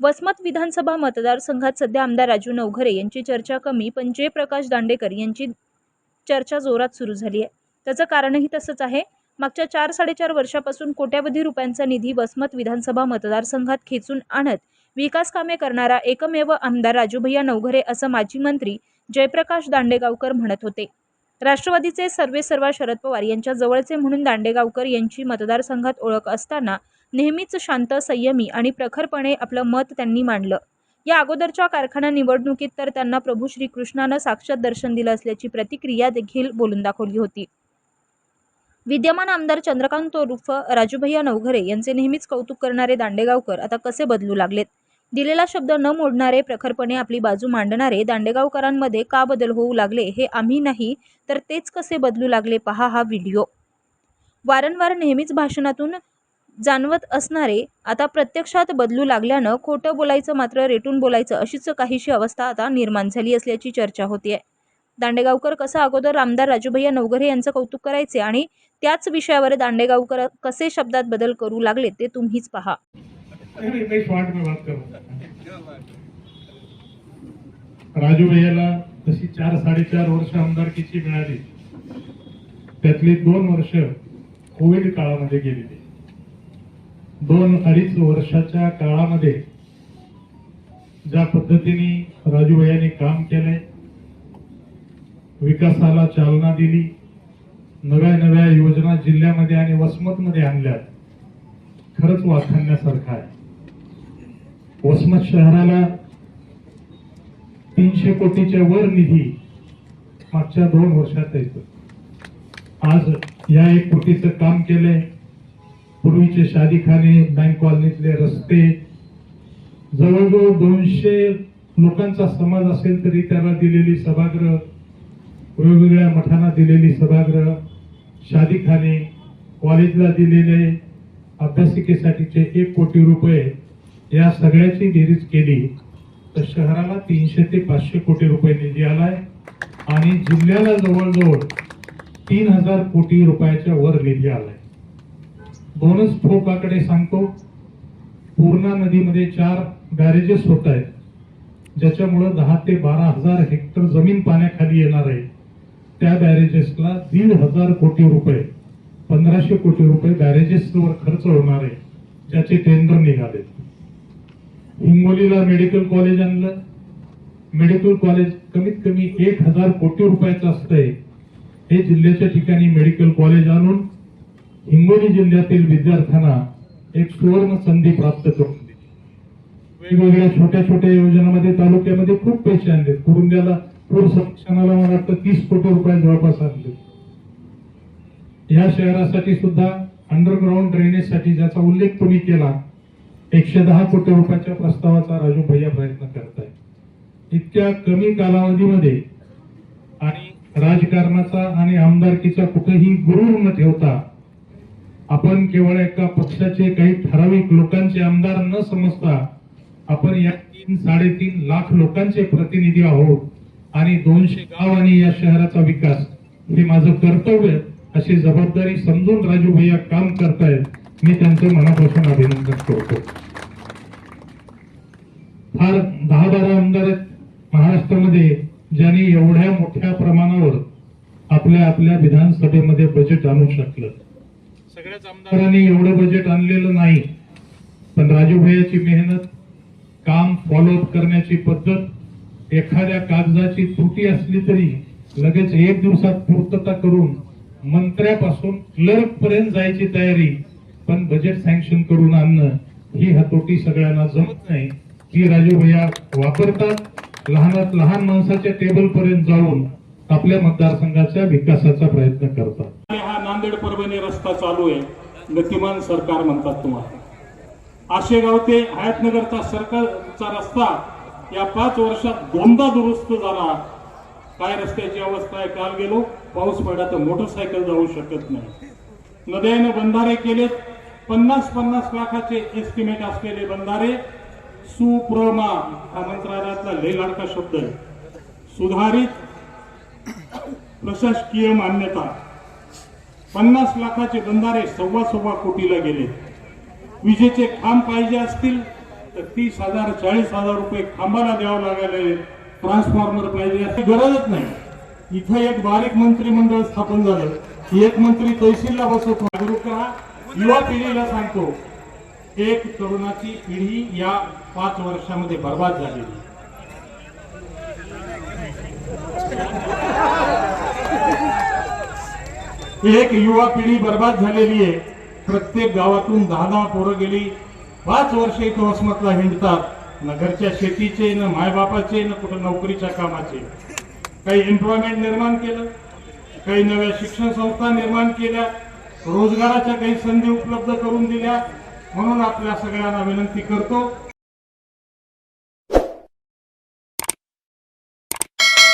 वसमत विधानसभा मतदारसंघात सध्या आमदार राजू नवघरे यांची चर्चा कमी पण जयप्रकाश दांडेकर यांची चर्चा जोरात सुरू झाली आहे. त्याचं कारणही तसंच आहे. मागच्या चार साडेचार वर्षापासून कोट्यावधी रुपयांचा निधी वसमत विधानसभा मतदारसंघात खेचून आणत विकास कामे करणारा एकमेव आमदार राजूभैया नवघरे असं माजी मंत्री जयप्रकाश दांडेगावकर म्हणत होते. राष्ट्रवादीचे सर्वेसर्वा शरद पवार यांच्या जवळचे म्हणून दांडेगावकर यांची मतदारसंघात ओळख असताना नेहमीच शांत संयमी आणि प्रखरपणे आपलं मत त्यांनी मांडलं. या अगोदरच्या कारखाना निवडणुकीत तर त्यांना प्रभू श्रीकृष्णानं साक्षात दर्शन दिलं असल्याची प्रतिक्रिया देखील बोलून दाखवली होती. विद्यमान आमदार चंद्रकांत उर्फ राजूभैया नवघरे यांचे नेहमीच कौतुक करणारे दांडेगावकर आता कसे बदलू लागलेत? दिलेला शब्द न मोडणारे प्रखरपणे आपली बाजू मांडणारे दांडेगावकरांमध्ये का बदल होऊ लागले हे आम्ही नाही तर तेच कसे बदलू लागले पहा हा व्हिडिओ. वारंवार नेहमीच भाषणातून जाणवत असणारे आता प्रत्यक्षात बदलू लागल्यानं खोटं बोलायचं मात्र रेटून बोलायचं अशीच काहीशी अवस्था आता निर्माण झाली असल्याची चर्चा होतीये. दांडेगावकर कसं अगोदर आमदार राजूभैया नवघरे यांचं कौतुक करायचे आणि त्याच विषयावर दांडेगावकर कसे शब्दात बदल करू लागले ते तुम्हीच पहा. राजू भैयाला तशी चार साडेचार वर्ष आमदारकीची मिळाली. त्यातली दोन वर्ष कोविड काळामध्ये गेलेली. दोन अडीच वर्षाच्या काळामध्ये ज्या पद्धतीने राजू काम केले विकासाला चालना दिली नव्या नव्या योजना जिल्ह्यामध्ये आणि वसमतमध्ये आणल्या खरंच वाखाणण्यासारखं आहे. वसमत शहराला तीनशे कोटीच्या वर निधी मागच्या दोन वर्षात येतो आज या एक कोटीचं काम केलंय पूर्वीचे शादीखाने बँक कॉलनीतले रस्ते. जवळजवळ दोनशे लोकांचा समाज असेल तरी त्याला दिलेली सभागृह वेगवेगळ्या मठांना दिलेली सभागृह शादीखाने कॉलेजला दिलेले अभ्यासिकेसाठीचे एक कोटी रुपये या सगळ्याची बेरीज केली तर शहराला तीनशे ते पाचशे कोटी रुपये निधी आलाय आणि जिल्ह्याला जवळजवळ तीन हजार कोटी रुपयाच्या वर निधी आलाय. दोनच फोकाकडे सांगतो. पूर्णा नदीमध्ये चार बॅरेजेस होत आहेत. ज्याच्यामुळं दहा ते बारा हजार हेक्टर जमीन पाण्याखाली येणार आहे. त्या बॅरेजेसला दीड हजार कोटी रुपये पंधराशे कोटी रुपये बॅरेजेसवर खर्च होणार आहे ज्याचे टेंडर निघाले. हिंगोलीला मेडिकल कॉलेज आणलं. मेडिकल कॉलेज कमीत कमी एक हजार कोटी रुपयाचं असतंय. हे जिल्ह्याच्या ठिकाणी मेडिकल कॉलेज आणून हिंगोली जिल्ह्यातील विद्यार्थ्यांना एक सुवर्ण संधी प्राप्त करून दिली. वेगवेगळ्या छोट्या छोट्या योजनामध्ये तालुक्यामध्ये खूप पैसे आणले. कुरुंद्याला पूर संरक्षणाला मला वाटतं तीस कोटी रुपये जवळपास आणले. या शहरासाठी सुद्धा अंडरग्राऊंड ड्रेनेजसाठी ज्याचा उल्लेख तुम्ही केला एकशे दहा कोटी रुपयाच्या प्रस्तावाचा राजू भैया प्रयत्न करताय इतक्या कमी कालावधीमध्ये आणि राजकारणाचा आणि आमदारकीचा कुठेही गुरुर न ठेवता आपण केवळ एका पक्षाचे काही ठराविक लोकांचे आमदार न समजता आपण या तीन साडेतीन लाख लोकांचे प्रतिनिधी आहोत आणि दोनशे गाव आणि या शहराचा विकास हे माझं कर्तव्य अशी जबाबदारी समजून राजू भैया काम करतायत मी त्यांचं मनापासून अभिनंदन करतो. फार दहा बारा आमदार आहेत महाराष्ट्रामध्ये ज्यांनी एवढ्या मोठ्या प्रमाणावर आपल्या आपल्या विधानसभेमध्ये बजेट आणू शकलं. सगळ्याच आमदारांनी एवढं बजेट आणलेलं नाही. पण राजू भैयाची मेहनत काम फॉलोअप करण्याची पद्धत एखाद्या कागदाची त्रुटी असली तरी लगेच एक दिवसात पूर्तता करून मंत्र्यापासून क्लर्क पर्यंत जायची तयारी पण बजेट सँक्शन करून आणणं ही हातोटी सगळ्यांना जमत नाही. ही राजू भैया वापरतात लहानात लहान माणसाच्या टेबल पर्यंत जाऊन आपल्या मतदारसंघाच्या विकासाचा प्रयत्न करतात. नांदेड परभणी रस्ता चालू आहे. गतिमान सरकार म्हणतात तुम्हाला. आशेगाव ते हयातनगरचा सरकारचा रस्ता या पाच वर्षात दोनदा दुरुस्त झाला. काय रस्त्याची अवस्था आहे काल गेलो. पाऊस पडला तर मोटरसायकल जाऊ शकत नाही. नद्याने बंधारे केलेत. पन्नास पन्नास लाखाचे एस्टिमेट असलेले बंधारे. सुप्रमा हा मंत्रालयातला लय लाडका शब्द आहे. सुधारित प्रशासकीय मान्यता. पन्नास लाखाचे बंधारे सव्वा सव्वा कोटीला गेले. विजेचे खांब पाहिजे असतील तर तीस हजार चाळीस हजार रुपये खांबाला द्यावं लागले. ट्रान्सफॉर्मर पाहिजे अशी गरजच नाही. इथं एक बारीक मंत्रिमंडळ स्थापन झालं. एक मंत्री तहसीलला बसवतो. जागरूक राहा युवा पिढीला सांगतो एक तरुणाची पिढी या पाच वर्षामध्ये बर्बाद झालेली. एक युवा पिढी बर्बाद झालेली आहे. प्रत्येक गावातून दहा दहा पोरं गेली. पाच वर्ष इथं वसमतला हिंडतात. न घरच्या शेतीचे न मायबापाचे न कुठं नोकरीच्या कामाचे. काही एम्प्लॉयमेंट निर्माण केलं. काही नव्या शिक्षण संस्था निर्माण केल्या. रोजगाराच्या काही संधी उपलब्ध करून दिल्या. म्हणून आपल्या सगळ्यांना विनंती करतो